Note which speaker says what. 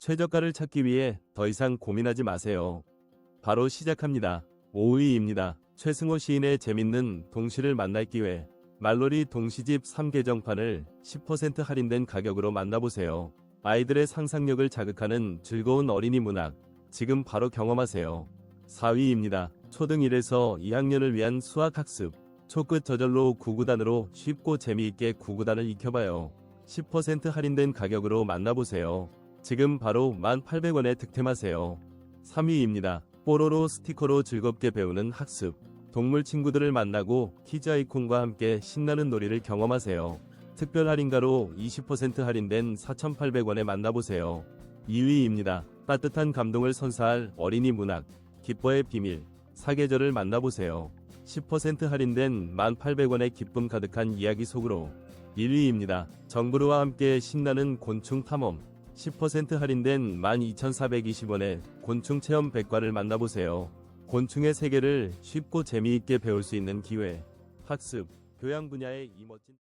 Speaker 1: 최저가를 찾기 위해 더 이상 고민하지 마세요. 바로 시작합니다. 5위입니다. 최승호 시인의 재밌는 동시를 만날 기회. 말놀이 동시집 3개정판을 10% 할인된 가격으로 만나보세요. 아이들의 상상력을 자극하는 즐거운 어린이 문학. 지금 바로 경험하세요. 4위입니다. 초등 1에서 2학년을 위한 수학 학습. 초끝 저절로 구구단으로 쉽고 재미있게 구구단을 익혀봐요. 10% 할인된 가격으로 만나보세요. 지금 바로 1,800원에 득템하세요. 3위입니다. 뽀로로 스티커로 즐겁게 배우는 학습. 동물 친구들을 만나고 키즈 아이콘과 함께 신나는 놀이를 경험하세요. 특별 할인가로 20% 할인된 4,800원에 만나보세요. 2위입니다. 따뜻한 감동을 선사할 어린이 문학. 기뻐의 비밀. 사계절을 만나보세요. 10% 할인된 1,800원의 기쁨 가득한 이야기 속으로 1위입니다. 정부르와 함께 신나는 곤충 탐험 10% 할인된 12,420원의 곤충 체험 백과를 만나보세요. 곤충의 세계를 쉽고 재미있게 배울 수 있는 기회. 학습, 교양 분야의 이 멋진